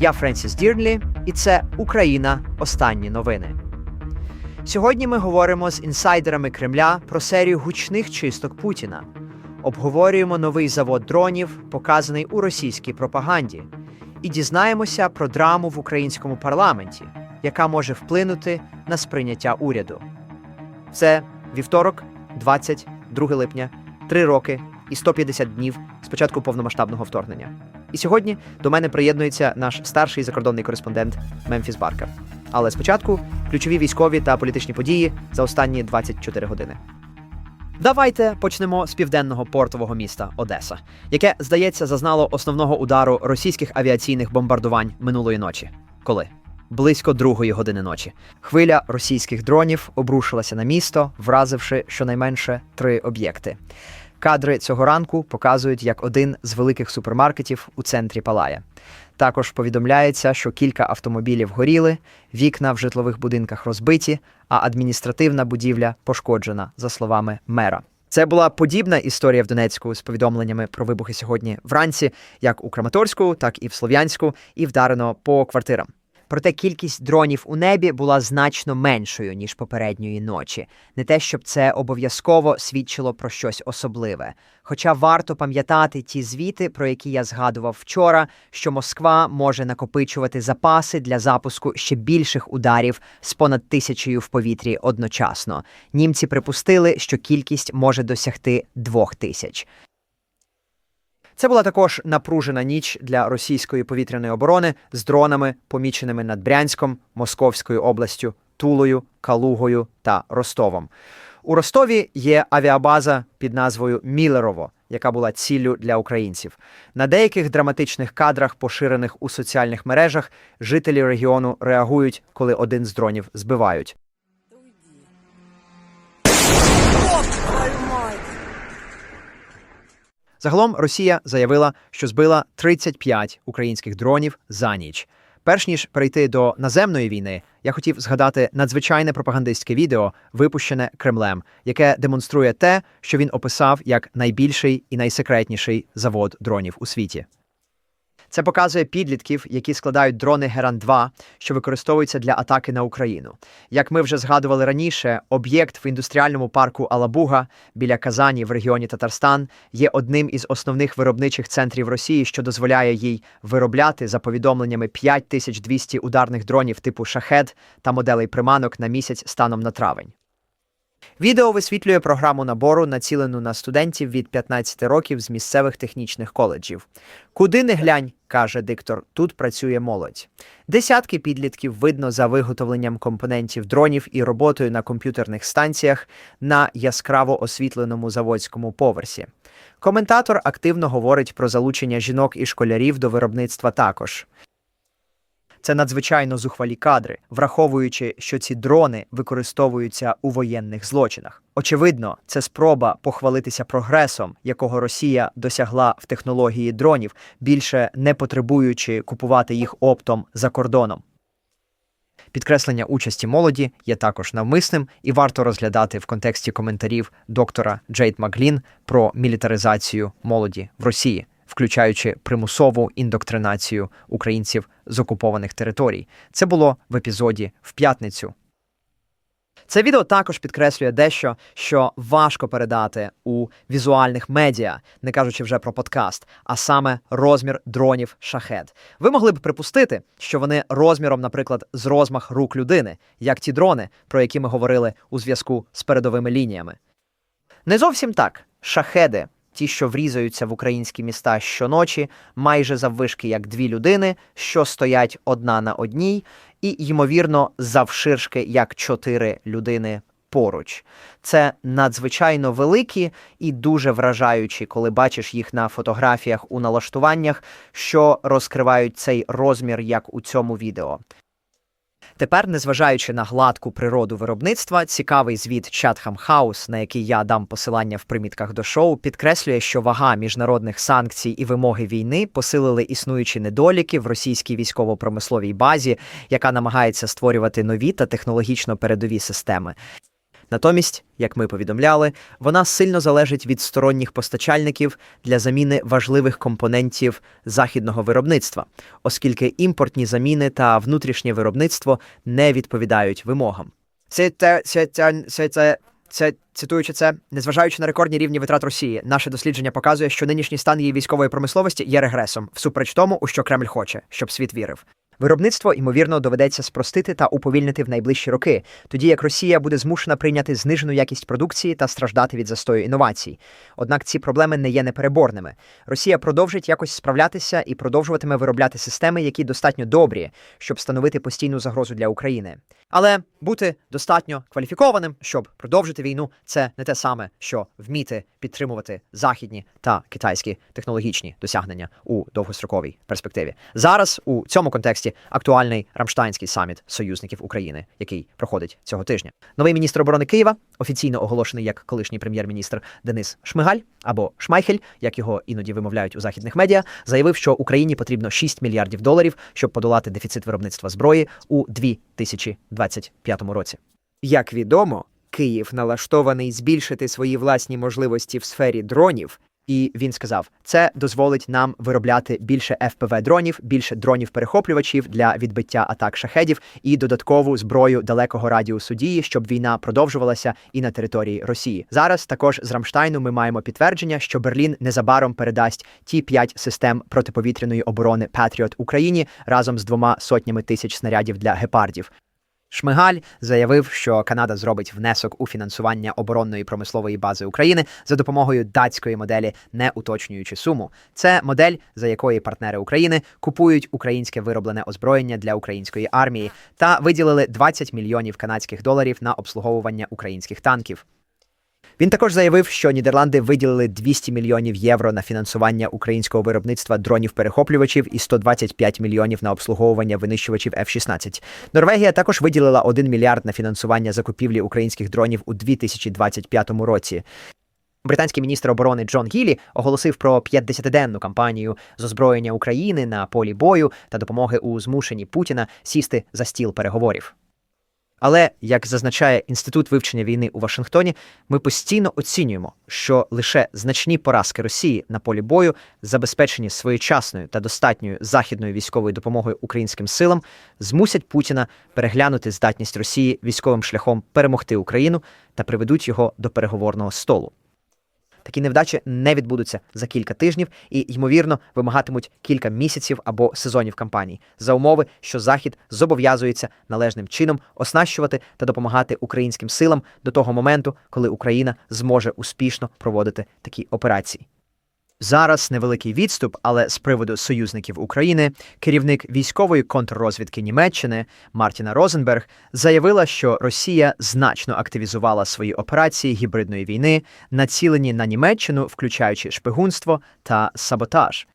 Я Френсіс Дірнлі, і це Україна. Останні новини. Сьогодні ми говоримо з інсайдерами Кремля про серію гучних чисток Путіна. Обговорюємо новий завод дронів, показаний у російській пропаганді, і дізнаємося про драму в українському парламенті, яка може вплинути на сприйняття уряду. Це вівторок, 22 липня, 3 роки і 150 днів з початку повномасштабного вторгнення. І сьогодні до мене приєднується наш старший закордонний кореспондент Мемфіс Баркер. Але спочатку ключові військові та політичні події за останні 24 години. Давайте почнемо з південного портового міста Одеса, яке, здається, зазнало основного удару російських авіаційних бомбардувань минулої ночі. Коли? Близько другої години ночі. Хвиля російських дронів обрушилася на місто, вразивши щонайменше три об'єкти. Кадри цього ранку показують, як один з великих супермаркетів у центрі палає. Також повідомляється, що кілька автомобілів горіли, вікна в житлових будинках розбиті, а адміністративна будівля пошкоджена, за словами мера. Це була подібна історія в Донецьку з повідомленнями про вибухи сьогодні вранці, як у Краматорську, так і в Слов'янську, і вдарено по квартирам. Проте кількість дронів у небі була значно меншою ніж попередньої ночі. Не те, щоб це обов'язково свідчило про щось особливе. Хоча варто пам'ятати ті звіти, про які я згадував вчора, що Москва може накопичувати запаси для запуску ще більших ударів з понад тисячею в повітрі одночасно. Німці припустили, що кількість може досягти двох тисяч. Це була також напружена ніч для російської повітряної оборони з дронами, поміченими над Брянськом, Московською областю, Тулою, Калугою та Ростовом. У Ростові є авіабаза під назвою Мілерово, яка була ціллю для українців. На деяких драматичних кадрах, поширених у соціальних мережах, жителі регіону реагують, коли один з дронів збивають. Загалом Росія заявила, що збила 35 українських дронів за ніч. Перш ніж перейти до наземної війни, я хотів згадати надзвичайне пропагандистське відео, випущене Кремлем, яке демонструє те, що він описав як найбільший і найсекретніший завод дронів у світі. Це показує підлітків, які складають дрони Геран 2 що використовуються для атаки на Україну. Як ми вже згадували раніше, об'єкт в індустріальному парку Алабуга біля Казані в регіоні Татарстан є одним із основних виробничих центрів Росії, що дозволяє їй виробляти за повідомленнями 5200 ударних дронів типу шахед та моделей приманок на місяць станом на травень. Відео висвітлює програму набору, націлену на студентів від 15 років з місцевих технічних коледжів. Куди не глянь, каже диктор, тут працює молодь. Десятки підлітків видно за виготовленням компонентів дронів і роботою на комп'ютерних станціях на яскраво освітленому заводському поверсі. Коментатор активно говорить про залучення жінок і школярів до виробництва також. Це надзвичайно зухвалі кадри, враховуючи, що ці дрони використовуються у воєнних злочинах. Очевидно, це спроба похвалитися прогресом, якого Росія досягла в технології дронів, більше не потребуючи купувати їх оптом за кордоном. Підкреслення участі молоді є також навмисним і варто розглядати в контексті коментарів доктора Джейд Маглін про мілітаризацію молоді в Росії, включаючи примусову індоктринацію українців з окупованих територій. Це було в епізоді в п'ятницю. Це відео також підкреслює дещо, що важко передати у візуальних медіа, не кажучи вже про подкаст, а саме розмір дронів шахет. Ви могли б припустити, що вони розміром, наприклад, з розмах рук людини, як ті дрони, про які ми говорили у зв'язку з передовими лініями. Не зовсім так. Шахеди, ті, що врізаються в українські міста щоночі, майже заввишки як дві людини, що стоять одна на одній, і, ймовірно, завширшки як чотири людини поруч. Це надзвичайно великі і дуже вражаючі, коли бачиш їх на фотографіях у налаштуваннях, що розкривають цей розмір, як у цьому відео. Тепер, незважаючи на гладку природу виробництва, цікавий звіт Chatham House, на який я дам посилання в примітках до шоу, підкреслює, що вага міжнародних санкцій і вимоги війни посилили існуючі недоліки в російській військово-промисловій базі, яка намагається створювати нові та технологічно передові системи. Натомість, як ми повідомляли, вона сильно залежить від сторонніх постачальників для заміни важливих компонентів західного виробництва, оскільки імпортні заміни та внутрішнє виробництво не відповідають вимогам. Це це, це, це, це, це цитуючи це, незважаючи на рекордні рівні витрат Росії, наше дослідження показує, що нинішній стан її військової промисловості є регресом, всупереч тому, у що Кремль хоче, щоб світ вірив. Виробництво, ймовірно, доведеться спростити та уповільнити в найближчі роки, тоді як Росія буде змушена прийняти знижену якість продукції та страждати від застою інновацій. Однак ці проблеми не є непереборними. Росія продовжить якось справлятися і продовжуватиме виробляти системи, які достатньо добрі, щоб становити постійну загрозу для України. Але бути достатньо кваліфікованим, щоб продовжити війну, це не те саме, що вміти підтримувати західні та китайські технологічні досягнення у довгостроковій перспективі. Зараз у цьому контексті актуальний Рамштайнський саміт союзників України, який проходить цього тижня. Новий міністр оборони Києва, офіційно оголошений як колишній прем'єр-міністр Денис Шмигаль або Шмайхель, як його іноді вимовляють у західних медіа, заявив, що Україні потрібно 6 мільярдів доларів, щоб подолати дефіцит виробництва зброї у 2025 році. Як відомо, Київ налаштований збільшити свої власні можливості в сфері дронів. І він сказав, це дозволить нам виробляти більше fpv дронів, більше дронів-перехоплювачів для відбиття атак шахедів і додаткову зброю далекого радіусу дії, щоб війна продовжувалася і на території Росії. Зараз також з Рамштайну ми маємо підтвердження, що Берлін незабаром передасть ті п'ять систем протиповітряної оборони Патріот Україні разом з двома сотнями тисяч снарядів для гепардів. Шмигаль заявив, що Канада зробить внесок у фінансування оборонної промислової бази України за допомогою датської моделі, не уточнюючи суму. Це модель, за якої партнери України купують українське вироблене озброєння для української армії та виділили 20 мільйонів канадських доларів на обслуговування українських танків. Він також заявив, що Нідерланди виділили 200 мільйонів євро на фінансування українського виробництва дронів-перехоплювачів і 125 мільйонів на обслуговування винищувачів F-16. Норвегія також виділила 1 мільярд на фінансування закупівлі українських дронів у 2025 році. Британський міністр оборони Джон Гілі оголосив про 50-денну кампанію з озброєння України на полі бою та допомоги у змушенні Путіна сісти за стіл переговорів. Але, як зазначає інститут вивчення війни у Вашингтоні, ми постійно оцінюємо, що лише значні поразки Росії на полі бою, забезпечені своєчасною та достатньою західною військовою допомогою українським силам, змусять Путіна переглянути здатність Росії військовим шляхом перемогти Україну та приведуть його до переговорного столу. Такі невдачі не відбудуться за кілька тижнів і, ймовірно, вимагатимуть кілька місяців або сезонів кампаній за умови, що Захід зобов'язується належним чином оснащувати та допомагати українським силам до того моменту, коли Україна зможе успішно проводити такі операції. Зараз невеликий відступ, але з приводу союзників України, керівник військової контррозвідки Німеччини Мартіна Розенберг заявила, що Росія значно активізувала свої операції гібридної війни, націлені на Німеччину, включаючи шпигунство та саботаж.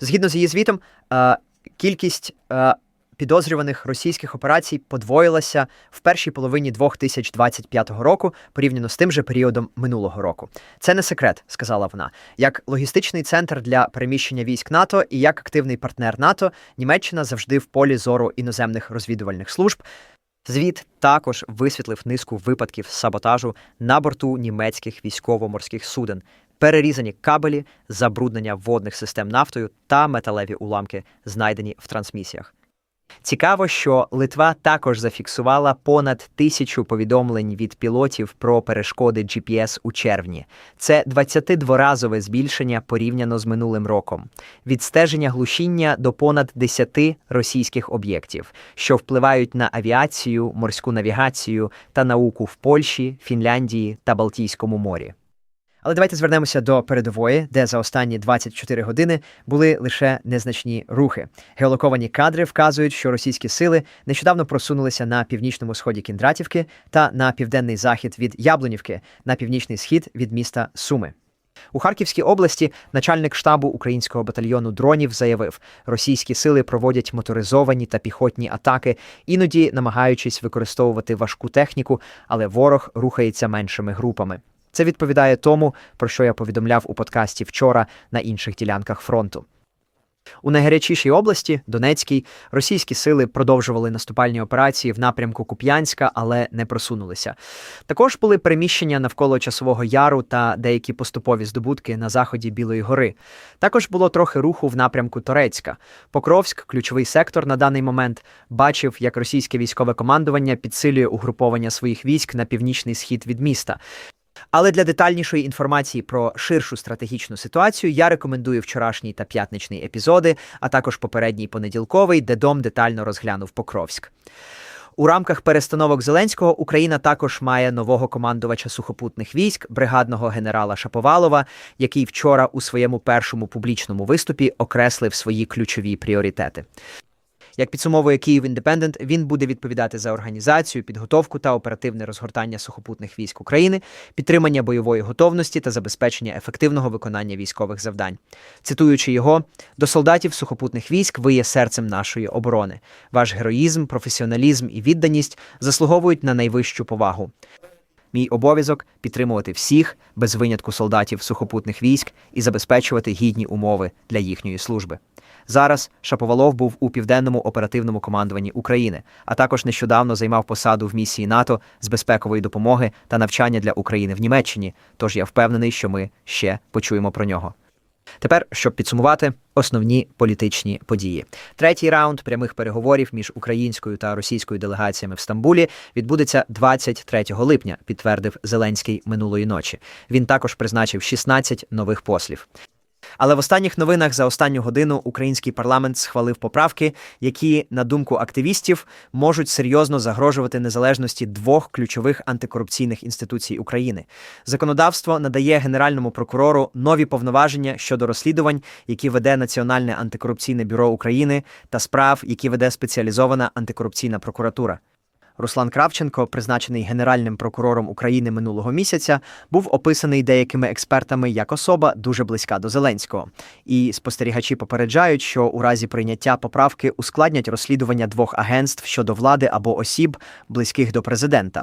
Згідно з її звітом, е, кількість е, підозрюваних російських операцій подвоїлася в першій половині 2025 року порівняно з тим же періодом минулого року. Це не секрет, сказала вона. Як логістичний центр для переміщення військ НАТО і як активний партнер НАТО, Німеччина завжди в полі зору іноземних розвідувальних служб. Звіт також висвітлив низку випадків саботажу на борту німецьких військово-морських суден, перерізані кабелі, забруднення водних систем нафтою та металеві уламки, знайдені в трансмісіях. Цікаво, що Литва також зафіксувала понад тисячу повідомлень від пілотів про перешкоди GPS у червні. Це 22-разове збільшення порівняно з минулим роком. Від стеження глушіння до понад 10 російських об'єктів, що впливають на авіацію, морську навігацію та науку в Польщі, Фінляндії та Балтійському морі. Але давайте звернемося до передової, де за останні 24 години були лише незначні рухи. Геолоковані кадри вказують, що російські сили нещодавно просунулися на північному сході Кіндратівки та на південний захід від Яблунівки, на північний схід від міста Суми. У Харківській області начальник штабу українського батальйону дронів заявив, російські сили проводять моторизовані та піхотні атаки, іноді намагаючись використовувати важку техніку, але ворог рухається меншими групами. Це відповідає тому, про що я повідомляв у подкасті вчора на інших ділянках фронту. У найгарячішій області, Донецькій, російські сили продовжували наступальні операції в напрямку Куп'янська, але не просунулися. Також були переміщення навколо часового яру та деякі поступові здобутки на заході Білої гори. Також було трохи руху в напрямку Торецька. Покровськ, ключовий сектор на даний момент, бачив, як російське військове командування підсилює угруповання своїх військ на північний схід від міста. Але для детальнішої інформації про ширшу стратегічну ситуацію я рекомендую вчорашній та п'ятничний епізоди, а також попередній понеділковий, де дом детально розглянув Покровськ. У рамках перестановок Зеленського Україна також має нового командувача сухопутних військ, бригадного генерала Шаповалова, який вчора у своєму першому публічному виступі окреслив свої ключові пріоритети. Як підсумовує Київ Індепендент, він буде відповідати за організацію, підготовку та оперативне розгортання сухопутних військ України, підтримання бойової готовності та забезпечення ефективного виконання військових завдань. Цитуючи його, до солдатів сухопутних військ ви є серцем нашої оборони. Ваш героїзм, професіоналізм і відданість заслуговують на найвищу повагу. Мій обов'язок підтримувати всіх без винятку солдатів сухопутних військ і забезпечувати гідні умови для їхньої служби. Зараз Шаповалов був у південному оперативному командуванні України, а також нещодавно займав посаду в місії НАТО з безпекової допомоги та навчання для України в Німеччині. Тож я впевнений, що ми ще почуємо про нього. Тепер, щоб підсумувати, основні політичні події. Третій раунд прямих переговорів між українською та російською делегаціями в Стамбулі відбудеться 23 липня, підтвердив Зеленський минулої ночі. Він також призначив 16 нових послів. Але в останніх новинах за останню годину український парламент схвалив поправки, які, на думку активістів, можуть серйозно загрожувати незалежності двох ключових антикорупційних інституцій України. Законодавство надає генеральному прокурору нові повноваження щодо розслідувань, які веде Національне антикорупційне бюро України, та справ, які веде спеціалізована антикорупційна прокуратура. Руслан Кравченко, призначений генеральним прокурором України минулого місяця, був описаний деякими експертами як особа дуже близька до Зеленського. І спостерігачі попереджають, що у разі прийняття поправки ускладнять розслідування двох агентств щодо влади або осіб, близьких до президента.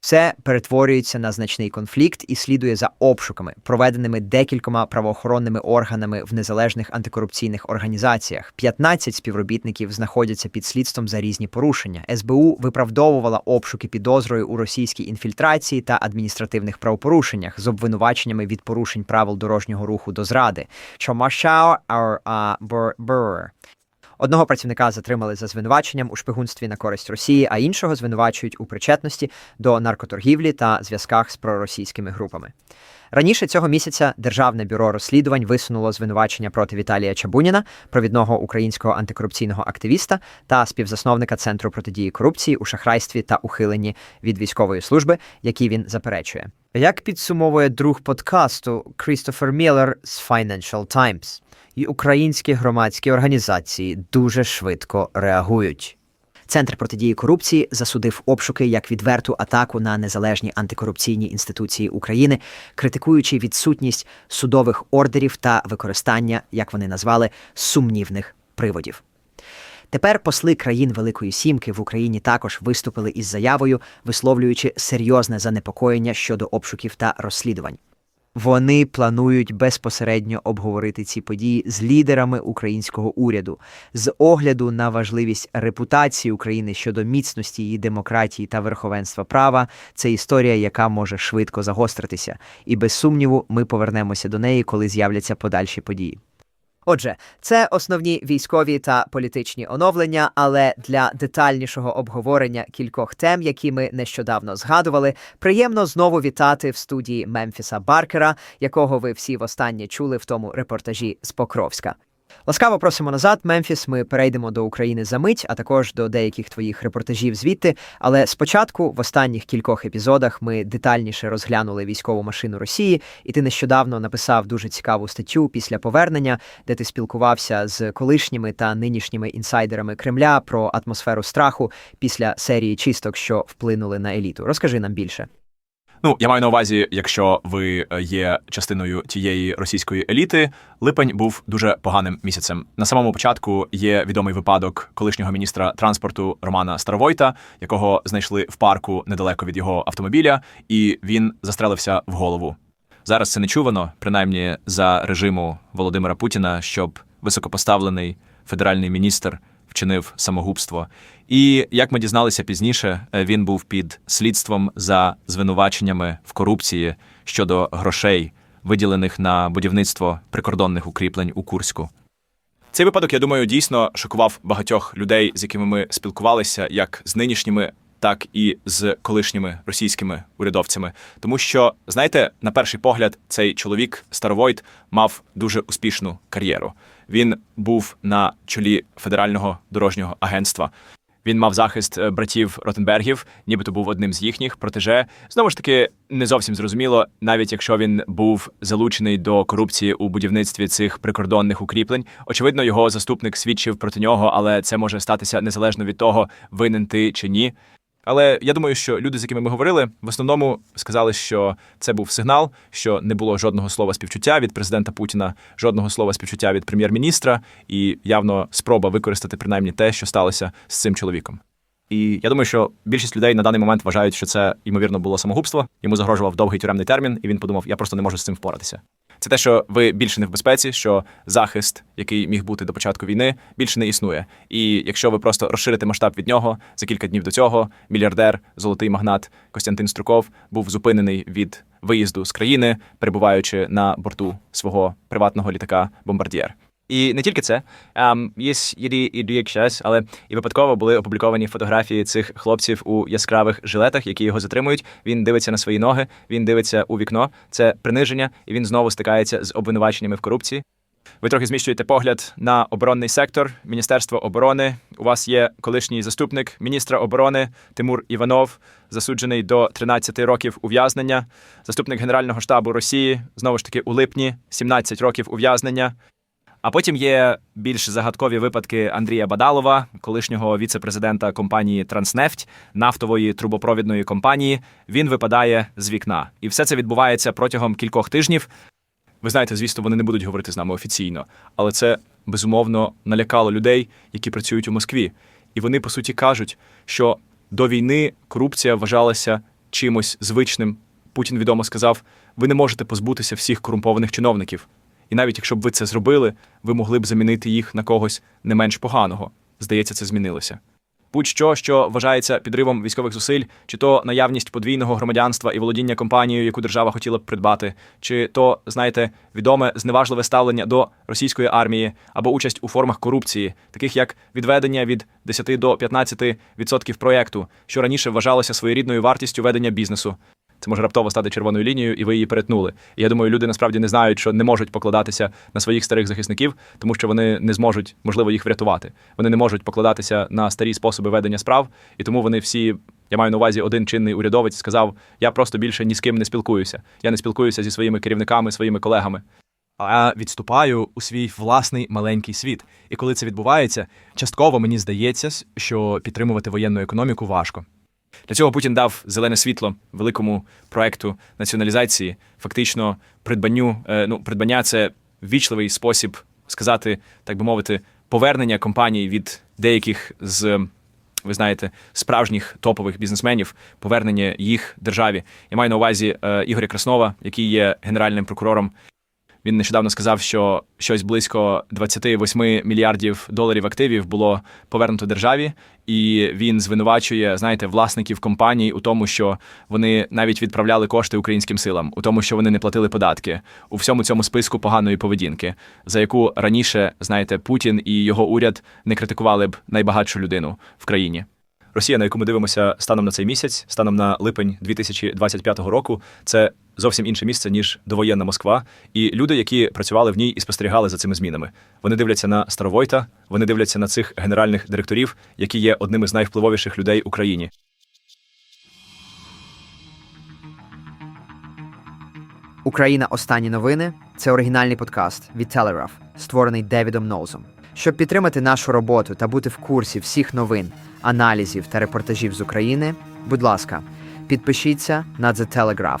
Все перетворюється на значний конфлікт і слідує за обшуками, проведеними декількома правоохоронними органами в незалежних антикорупційних організаціях. 15 співробітників знаходяться під слідством за різні порушення. СБУ виправдовувала обшуки підозрою у російській інфільтрації та адміністративних правопорушеннях з обвинуваченнями від порушень правил дорожнього руху до зради. Чомашао Бер Одного працівника затримали за звинуваченням у шпигунстві на користь Росії, а іншого звинувачують у причетності до наркоторгівлі та зв'язках з проросійськими групами. Раніше цього місяця Державне бюро розслідувань висунуло звинувачення проти Віталія Чабуніна, провідного українського антикорупційного активіста та співзасновника Центру протидії корупції у шахрайстві та ухиленні від військової служби, які він заперечує. Як підсумовує друг подкасту Крістофер Міллер з Financial Times, і українські громадські організації дуже швидко реагують. Центр протидії корупції засудив обшуки як відверту атаку на незалежні антикорупційні інституції України, критикуючи відсутність судових ордерів та використання, як вони назвали, сумнівних приводів. Тепер посли країн Великої Сімки в Україні також виступили із заявою, висловлюючи серйозне занепокоєння щодо обшуків та розслідувань. Вони планують безпосередньо обговорити ці події з лідерами українського уряду з огляду на важливість репутації України щодо міцності її демократії та верховенства права. Це історія, яка може швидко загостритися, і без сумніву ми повернемося до неї, коли з'являться подальші події. Отже, це основні військові та політичні оновлення, але для детальнішого обговорення кількох тем, які ми нещодавно згадували, приємно знову вітати в студії Мемфіса Баркера, якого ви всі востаннє чули в тому репортажі з Покровська. Ласкаво просимо назад, Мемфіс. Ми перейдемо до України за мить, а також до деяких твоїх репортажів звідти. Але спочатку, в останніх кількох епізодах, ми детальніше розглянули військову машину Росії, і ти нещодавно написав дуже цікаву статтю після повернення, де ти спілкувався з колишніми та нинішніми інсайдерами Кремля про атмосферу страху після серії чисток, що вплинули на еліту. Розкажи нам більше. Ну, я маю на увазі, якщо ви е, є частиною тієї російської еліти, липень був дуже поганим місяцем. На самому початку є відомий випадок колишнього міністра транспорту Романа Старовойта, якого знайшли в парку недалеко від його автомобіля, і він застрелився в голову. Зараз це не чувано, принаймні за режиму Володимира Путіна, щоб високопоставлений федеральний міністр вчинив самогубство. І як ми дізналися пізніше, е, він був під слідством за звинуваченнями в корупції щодо грошей, виділених на будівництво прикордонних укріплень у Курську. Цей випадок, я думаю, дійсно шокував багатьох людей, з якими ми спілкувалися, як з нинішніми, так і з колишніми російськими урядовцями. Тому що, знаєте, на перший погляд, цей чоловік Старовойт мав дуже успішну кар'єру. Він був на чолі федерального дорожнього агентства. Він мав захист е, братів Ротенбергів, нібито був одним з їхніх протеже. Знову ж таки, не зовсім зрозуміло, навіть якщо він був залучений до корупції у будівництві цих прикордонних укріплень. Очевидно, його заступник свідчив проти нього, але це може статися незалежно від того, винен ти чи ні. Але я думаю, що люди, з якими ми говорили, в основному сказали, що це був сигнал, що не було жодного слова співчуття від президента Путіна, жодного слова співчуття від прем'єр-міністра, і явно спроба використати принаймні те, що сталося з цим чоловіком. І я думаю, що більшість людей на даний момент вважають, що це ймовірно було самогубство. Йому загрожував довгий тюремний термін, і він подумав: я просто не можу з цим впоратися. Це те, що ви більше не в безпеці, що захист, який міг бути до початку війни, більше не існує. І якщо ви просто розширите масштаб від нього за кілька днів до цього, мільярдер, золотий магнат Костянтин Струков був зупинений від виїзду з країни, перебуваючи на борту свого приватного літака Бомбардієр. І не тільки це, ем, є і, рік час, але і випадково були опубліковані фотографії цих хлопців у яскравих жилетах, які його затримують. Він дивиться на свої ноги, він дивиться у вікно. Це приниження, і він знову стикається з обвинуваченнями в корупції. Ви трохи зміщуєте погляд на оборонний сектор, Міністерство оборони. У вас є колишній заступник міністра оборони Тимур Іванов, засуджений до 13 років ув'язнення. Заступник Генерального штабу Росії знову ж таки у липні 17 років ув'язнення. А потім є більш загадкові випадки Андрія Бадалова, колишнього віце-президента компанії Транснефть, нафтової трубопровідної компанії. Він випадає з вікна, і все це відбувається протягом кількох тижнів. Ви знаєте, звісно, вони не будуть говорити з нами офіційно, але це безумовно налякало людей, які працюють у Москві. І вони по суті кажуть, що до війни корупція вважалася чимось звичним. Путін відомо сказав: ви не можете позбутися всіх корумпованих чиновників. І навіть якщо б ви це зробили, ви могли б замінити їх на когось не менш поганого. Здається, це змінилося. Будь-що, що вважається підривом військових зусиль, чи то наявність подвійного громадянства і володіння компанією, яку держава хотіла б придбати, чи то, знаєте, відоме зневажливе ставлення до російської армії або участь у формах корупції, таких як відведення від 10 до 15% відсотків проєкту, що раніше вважалося своєрідною вартістю ведення бізнесу. Це може раптово стати червоною лінією, і ви її перетнули. І я думаю, люди насправді не знають, що не можуть покладатися на своїх старих захисників, тому що вони не зможуть, можливо, їх врятувати. Вони не можуть покладатися на старі способи ведення справ, і тому вони всі. Я маю на увазі один чинний урядовець сказав: я просто більше ні з ким не спілкуюся. Я не спілкуюся зі своїми керівниками, своїми колегами. А відступаю у свій власний маленький світ. І коли це відбувається, частково мені здається, що підтримувати воєнну економіку важко. Для цього Путін дав зелене світло великому проекту націоналізації, фактично придбанню. е, Ну, придбання це ввічливий спосіб сказати, так би мовити, повернення компаній від деяких з. Ви знаєте, справжніх топових бізнесменів, повернення їх державі. Я маю на увазі е, Ігоря Краснова, який є генеральним прокурором він нещодавно сказав, що щось близько 28 мільярдів доларів активів було повернуто державі, і він звинувачує, знаєте, власників компаній у тому, що вони навіть відправляли кошти українським силам, у тому, що вони не платили податки, у всьому цьому списку поганої поведінки, за яку раніше, знаєте, Путін і його уряд не критикували б найбагатшу людину в країні. Росія, на яку ми дивимося станом на цей місяць, станом на липень 2025 року, це зовсім інше місце ніж довоєнна Москва. І люди, які працювали в ній і спостерігали за цими змінами, вони дивляться на Старовойта, вони дивляться на цих генеральних директорів, які є одними з найвпливовіших людей у країні. Україна. Останні новини це оригінальний подкаст від Telegraph, створений Девідом Ноузом. Щоб підтримати нашу роботу та бути в курсі всіх новин, аналізів та репортажів з України, будь ласка, підпишіться на The Telegraph